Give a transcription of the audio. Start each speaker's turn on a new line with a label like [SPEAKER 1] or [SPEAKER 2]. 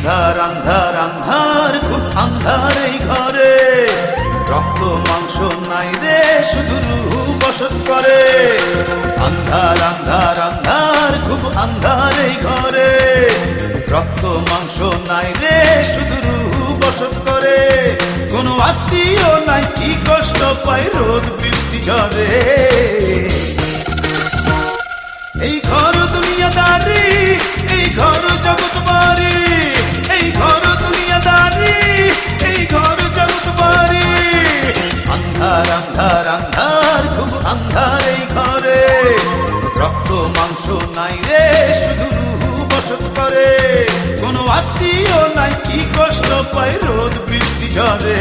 [SPEAKER 1] আন্ধার আন্ধার আন্ধার খুব আন্ধার এই ঘরে। রক্ত, মাংস নাই রে, শুধু রুহু বসত করে। আন্ধার আন্ধার আন্ধার খুব আন্ধার এই ঘরে। রক্ত, মাংস নাই রে, শুধু রুহু বসত করে। কোনো আত্মীয় নাই, কি কষ্ট পায় রোদ, বৃষ্টি ঝরে এই ঘর দুনিয়াদারি আন্ধার আন্ধার খুব আন্ধার এই ঘরে। রক্ত, মাংস নাই রে, শুধু বসত করে। কোনো আত্মীয় নাই, কি কষ্ট পায় রোদ, বৃষ্টি ঝরে